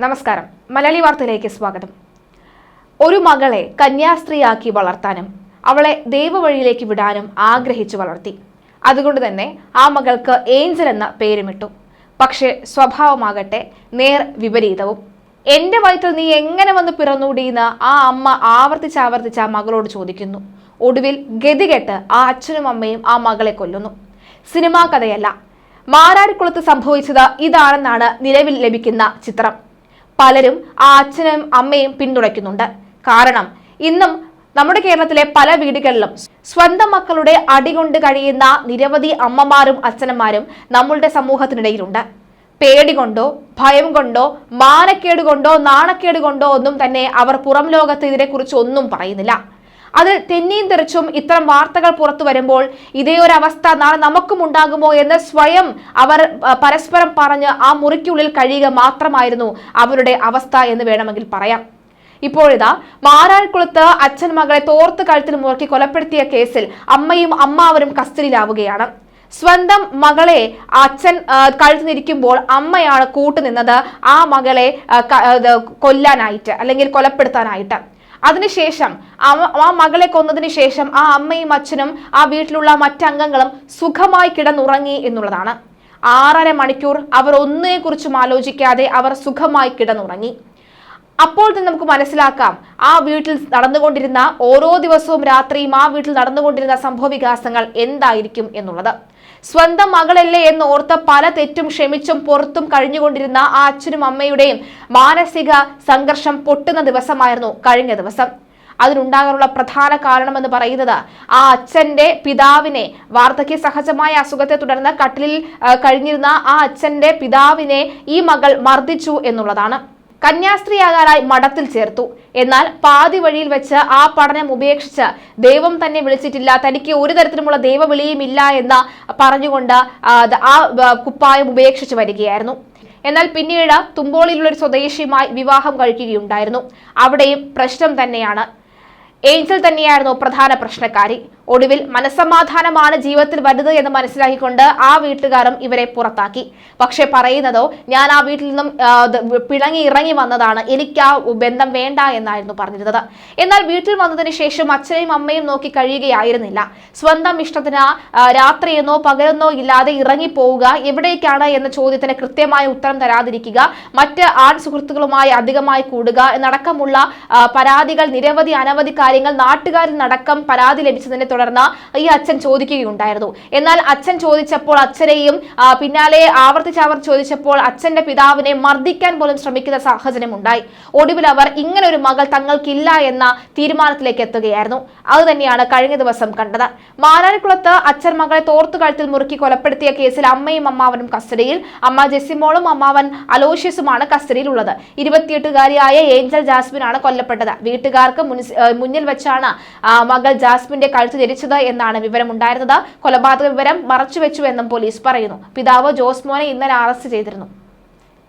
നമസ്കാരം. മലയാളി വാർത്തയിലേക്ക് സ്വാഗതം. ഒരു മകളെ കന്യാസ്ത്രീയാക്കി വളർത്താനും അവളെ ദൈവവഴിയിലേക്ക് വിടാനും ആഗ്രഹിച്ചു വളർത്തി. അതുകൊണ്ട് തന്നെ ആ മകൾക്ക് ഏഞ്ചൽ എന്ന പേരുമിട്ടു. പക്ഷേ സ്വഭാവമാകട്ടെ നേർ വിപരീതവും. എന്റെ വയറ്റിൽ നീ എങ്ങനെ വന്ന് പിറന്നൂടിയെന്ന് ആ അമ്മ ആവർത്തിച്ചാവർത്തിച്ച് ആവർത്തിച്ച് ആ മകളോട് ചോദിക്കുന്നു. ഒടുവിൽ ഗതികെട്ട് ആ അച്ഛനും അമ്മയും ആ മകളെ കൊല്ലുന്നു. സിനിമാ കഥയല്ല. മാരാരിക്കുളത്ത് സംഭവിച്ചത് ഇതാണെന്നാണ് നിലവിൽ ലഭിക്കുന്ന ചിത്രം. പലരും ആ അച്ഛനും അമ്മയും പിന്തുണയ്ക്കുന്നുണ്ട്. കാരണം ഇന്നും നമ്മുടെ കേരളത്തിലെ പല വീടുകളിലും സ്വന്തം മക്കളുടെ അടികൊണ്ട് കഴിയുന്ന നിരവധി അമ്മമാരും അച്ഛനന്മാരും നമ്മളുടെ സമൂഹത്തിനിടയിലുണ്ട്. പേടി കൊണ്ടോ ഭയം കൊണ്ടോ മാനക്കേട് കൊണ്ടോ നാണക്കേട് കൊണ്ടോ ഒന്നും തന്നെ അവർ പുറം ലോകത്ത് ഇതിനെക്കുറിച്ച് ഒന്നും പറയുന്നില്ല. അതിൽ തെന്നിയും തെറിച്ചും ഇത്തരം വാർത്തകൾ പുറത്തു വരുമ്പോൾ ഇതേ ഒരു അവസ്ഥ നാളെ നമുക്കും ഉണ്ടാകുമോ എന്ന് സ്വയം അവർ പരസ്പരം പറഞ്ഞ് ആ മുറിക്കുള്ളിൽ കഴിയുക മാത്രമായിരുന്നു അവരുടെ അവസ്ഥ എന്ന് വേണമെങ്കിൽ പറയാം. ഇപ്പോഴിതാ മാരാർക്കുളത്ത് അച്ഛൻ മകളെ തോർത്ത് കഴുത്തിൽ മുറുക്കി കൊലപ്പെടുത്തിയ കേസിൽ അമ്മയും അമ്മാവരും കസ്റ്റഡിയിലാവുകയാണ്. സ്വന്തം മകളെ അച്ഛൻ കഴുത്തു കഴുത്തിനിരിക്കുമ്പോൾ അമ്മയാണ് കൂട്ടുനിന്നത് ആ മകളെ കൊല്ലാനായിട്ട് അല്ലെങ്കിൽ കൊലപ്പെടുത്താനായിട്ട്. അതിനുശേഷം ആ മകളെ കൊന്നതിന് ശേഷം ആ അമ്മയും അച്ഛനും ആ വീട്ടിലുള്ള മറ്റംഗങ്ങളും സുഖമായി കിടന്നുറങ്ങി എന്നുള്ളതാണ്. ആറര മണിക്കൂർ അവർ ഒന്നിനെക്കുറിച്ചും ആലോചിക്കാതെ അവർ സുഖമായി കിടന്നുറങ്ങി. അപ്പോൾ തന്നെ നമുക്ക് മനസ്സിലാക്കാം ആ വീട്ടിൽ നടന്നുകൊണ്ടിരുന്ന ഓരോ ദിവസവും രാത്രിയും ആ വീട്ടിൽ നടന്നുകൊണ്ടിരുന്ന സംഭവ എന്തായിരിക്കും എന്നുള്ളത്. സ്വന്തം മകളല്ലേ എന്ന് ഓർത്ത് പല തെറ്റും ക്ഷമിച്ചും പുറത്തും കഴിഞ്ഞുകൊണ്ടിരുന്ന ആ അച്ഛനും അമ്മയുടെയും മാനസിക സംഘർഷം പൊട്ടുന്ന ദിവസമായിരുന്നു കഴിഞ്ഞ ദിവസം. അതിനുണ്ടാകാനുള്ള പ്രധാന കാരണമെന്ന് പറയുന്നത് ആ അച്ഛന്റെ പിതാവിനെ വാർദ്ധക്യ സഹജമായ അസുഖത്തെ തുടർന്ന് കട്ടിലിൽ കഴിഞ്ഞിരുന്ന ആ അച്ഛന്റെ പിതാവിനെ ഈ മകൾ മർദ്ദിച്ചു എന്നുള്ളതാണ്. കന്യാസ്ത്രീയാകാനായി മഠത്തിൽ ചേർത്തു. എന്നാൽ പാതി വഴിയിൽ വെച്ച് ആ പഠനം ഉപേക്ഷിച്ച് ദൈവം തന്നെ വിളിച്ചിട്ടില്ല. തനിക്ക് ഒരു തരത്തിലുമുള്ള ദൈവവിളിയും ഇല്ല എന്ന് പറഞ്ഞുകൊണ്ട് ആ, കുപ്പായം ഉപേക്ഷിച്ച് വരികയായിരുന്നു. എന്നാൽ പിന്നീട് തുമ്പോളിലുള്ള ഒരു സ്വദേശിയുമായി വിവാഹം കഴിക്കുകയുണ്ടായിരുന്നു. അവിടെയും പ്രശ്നം തന്നെയാണ്. ഏഞ്ചൽ തന്നെയായിരുന്നു പ്രധാന പ്രശ്നക്കാരി. ഒടുവിൽ മനസമാധാനമാണ് ജീവിതത്തിൽ വലുത് എന്ന് മനസ്സിലാക്കിക്കൊണ്ട് ആ വീട്ടുകാരും ഇവരെ പുറത്താക്കി. പക്ഷെ പറയുന്നതോ ഞാൻ ആ വീട്ടിൽ നിന്നും പിണങ്ങി ഇറങ്ങി വന്നതാണ്. എനിക്ക് ആ ബന്ധം വേണ്ട എന്നായിരുന്നു പറഞ്ഞിരുന്നത്. എന്നാൽ വീട്ടിൽ വന്നതിന് ശേഷം അച്ഛനെയും അമ്മയും നോക്കി കഴിയുകയായിരുന്നില്ല. സ്വന്തം ഇഷ്ടത്തിന് രാത്രിയെന്നോ പകലെന്നോ ഇല്ലാതെ ഇറങ്ങി പോവുക എവിടേക്കാണ് എന്ന ചോദ്യത്തിന് കൃത്യമായ ഉത്തരം തരാതിരിക്കുക മറ്റ് ആൺ സുഹൃത്തുക്കളുമായി അധികമായി കൂടുക എന്നടക്കമുള്ള പരാതികൾ നിരവധി അനവധി കാര്യങ്ങൾ നാട്ടുകാരിൽ നടക്കം പരാതി ലഭിച്ചതിനെ തുടർന്ന് ഈ അച്ഛൻ ചോദിക്കുകയുണ്ടായിരുന്നു. എന്നാൽ അച്ഛൻ ചോദിച്ചപ്പോൾ അച്ഛനെയും പിന്നാലെ ആവർത്തിച്ച് അവർ ചോദിച്ചപ്പോൾ അച്ഛന്റെ പിതാവിനെ മർദ്ദിക്കാൻ പോലും ശ്രമിക്കുന്ന സാഹചര്യം ഉണ്ടായി. ഒടുവിൽ അവർ ഇങ്ങനെ ഒരു മകൾ തങ്ങൾക്കില്ല എന്ന തീരുമാനത്തിലേക്ക് എത്തുകയായിരുന്നു. അത് തന്നെയാണ് കഴിഞ്ഞ ദിവസം കണ്ടത്. മാനാരിക്കുളത്ത് അച്ഛൻ മകളെ തോർത്തു കഴുത്തിൽ മുറുക്കി കൊലപ്പെടുത്തിയ കേസിൽ അമ്മയും അമ്മാവനും കസ്റ്റഡിയിൽ. അമ്മ ജെസിമോളും അമ്മാവൻ അലോഷ്യസുമാണ് കസ്റ്റഡിയിലുള്ളത്. ഇരുപത്തിയെട്ടുകാരിയായ ഏഞ്ചൽ ജാസ്മിനാണ് കൊല്ലപ്പെട്ടത്. വീട്ടുകാർക്ക് മുന്നിൽ വെച്ചാണ് മകൾ ജാസ്മിന്റെ കഴുത്ത് ധരിച്ചത് എന്നാണ് വിവരമുണ്ടായിരുന്നത്. കൊലപാതക വിവരം മറച്ചുവെച്ചുവെന്നും പോലീസ് പറയുന്നു. പിതാവ് ജോസ്മോനെ ഇന്നലെ അറസ്റ്റ് ചെയ്തിരുന്നു.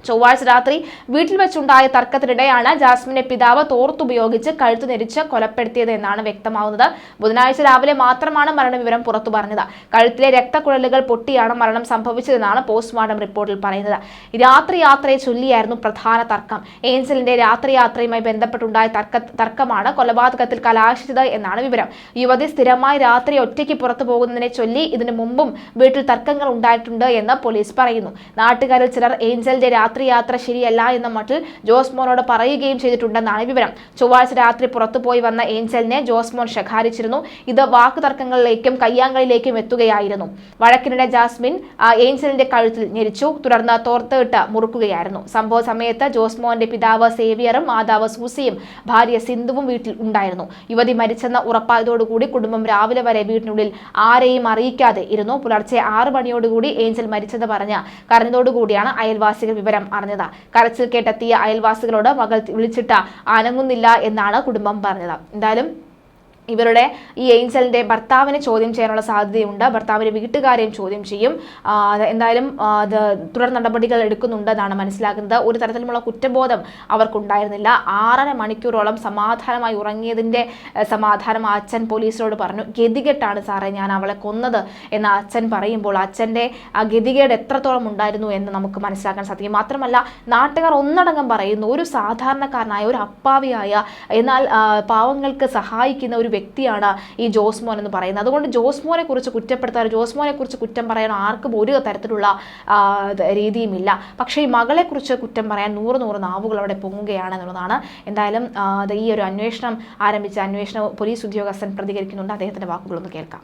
ചൊവ്വാഴ്ച രാത്രി വീട്ടിൽ വെച്ചുണ്ടായ തർക്കത്തിനിടെയാണ് ജാസ്മിനെ പിതാവ് തോർത്തുപയോഗിച്ച് കഴുത്തു നെരിച്ച് കൊലപ്പെടുത്തിയത് എന്നാണ് വ്യക്തമാവുന്നത്. ബുധനാഴ്ച രാവിലെ മാത്രമാണ് മരണവിവരം പുറത്തു പറഞ്ഞത്. കഴുത്തിലെ രക്തക്കുഴലുകൾ പൊട്ടിയാണ് മരണം സംഭവിച്ചതെന്നാണ് പോസ്റ്റ്മോർട്ടം റിപ്പോർട്ടിൽ പറയുന്നത്. രാത്രി യാത്രയെ ചൊല്ലിയായിരുന്നു പ്രധാന തർക്കം. ഏഞ്ചലിന്റെ രാത്രി യാത്രയുമായി ബന്ധപ്പെട്ടുണ്ടായ തർക്ക തർക്കമാണ് കൊലപാതകത്തിൽ കലാശിച്ചത് എന്നാണ് വിവരം. യുവതി സ്ഥിരമായി രാത്രി ഒറ്റയ്ക്ക് പുറത്തു പോകുന്നതിനെ ചൊല്ലി ഇതിനു മുമ്പും വീട്ടിൽ തർക്കങ്ങൾ ഉണ്ടായിട്ടുണ്ട് എന്ന് പോലീസ് പറയുന്നു. നാട്ടുകാരിൽ ചിലർ ഏഞ്ചലിന്റെ രാത്രി യാത്ര ശരിയല്ല എന്ന മട്ടിൽ ജോസ്മോനോട് പറയുകയും ചെയ്തിട്ടുണ്ടെന്നാണ് വിവരം. ചൊവ്വാഴ്ച രാത്രി പുറത്തുപോയി വന്ന ഏഞ്ചലിനെ ജോസ്മോൻ ശകാരിച്ചിരുന്നു. ഇത് വാക്കു തർക്കങ്ങളിലേക്കും കയ്യാങ്കളിലേക്കും എത്തുകയായിരുന്നു. വഴക്കിനിടെ ജാസ്മിൻ ഏഞ്ചലിന്റെ കഴുത്തിൽ ഞെരിച്ചു. തുടർന്ന് തോർത്തിട്ട് മുറുക്കുകയായിരുന്നു. സംഭവ സമയത്ത് ജോസ്മോന്റെ പിതാവ് സേവിയറും മാതാവ് സൂസിയും ഭാര്യ സിന്ധുവും വീട്ടിൽ ഉണ്ടായിരുന്നു. യുവതി മരിച്ചെന്ന ഉറപ്പായതോടുകൂടി കുടുംബം രാവിലെ വരെ വീട്ടിനുള്ളിൽ ആരെയും അറിയിക്കാതെ ഇരുന്നു. പുലർച്ചെ ആറ് മണിയോടുകൂടി ഏഞ്ചൽ മരിച്ചെന്ന് പറഞ്ഞ് കരഞ്ഞതോടുകൂടിയാണ് അയൽവാസികൾ വിവരം അറിഞ്ഞത്. കരച്ചിൽ കേട്ടെത്തിയ അയൽവാസികളോട് മകൾ വിളിച്ചിട്ട് അനങ്ങുന്നില്ല എന്നാണ് കുടുംബം പറഞ്ഞത്. എന്തായാലും ഇവരുടെ ഈ ഏഞ്ചലിന്റെ ഭർത്താവിനെ ചോദ്യം ചെയ്യാനുള്ള സാധ്യതയുണ്ട്. ഭർത്താവിന്റെ വീട്ടുകാരെയും ചോദ്യം ചെയ്യും. എന്തായാലും തുടർ നടപടികൾ എടുക്കുന്നുണ്ടെന്നാണ് മനസ്സിലാക്കുന്നത് ഒരു തരത്തിലുമുള്ള കുറ്റബോധം അവർക്കുണ്ടായിരുന്നില്ല. ആറര മണിക്കൂറോളം സമാധാനമായി ഉറങ്ങിയതിന്റെ സമാധാനം അച്ഛൻ പോലീസിനോട് പറഞ്ഞു. ഗതികെട്ടാണ് സാറേ ഞാൻ അവളെ കൊന്നത് എന്ന് അച്ഛൻ പറയുമ്പോൾ അച്ഛന്റെ ആ ഗതികേട് എത്രത്തോളം ഉണ്ടായിരുന്നു എന്ന് നമുക്ക് മനസ്സിലാക്കാൻ സാധിക്കും. മാത്രമല്ല നാട്ടുകാർ ഒന്നടങ്കം പറയുന്നു ഒരു സാധാരണക്കാരനായ ഒരു അപ്പാവിയായ എന്നാൽ പാവങ്ങൾക്ക് സഹായിക്കുന്ന ഒരു വ്യക്തിയാണ് ഈ ജോസ് മോൻ എന്ന് പറയുന്നത്. അതുകൊണ്ട് ജോസ് മോനെ കുറിച്ച് കുറ്റപ്പെടുത്താനോ ജോസ് മോനെ കുറിച്ച് കുറ്റം പറയാനോ ആർക്കും ഒരു തരത്തിലുള്ള രീതിയുമില്ല. പക്ഷേ ഈ മകളെ കുറിച്ച് കുറ്റം പറയാൻ നൂറ് നൂറ് നാവുകൾ അവിടെ പൊങ്ങുകയാണ് എന്നുള്ളതാണ്. എന്തായാലും ഈ ഒരു അന്വേഷണം ആരംഭിച്ച അന്വേഷണ പോലീസ് ഉദ്യോഗസ്ഥൻ പ്രതികരിക്കുന്നുണ്ട്. അദ്ദേഹത്തിന്റെ വാക്കുകളൊന്ന് കേൾക്കാം.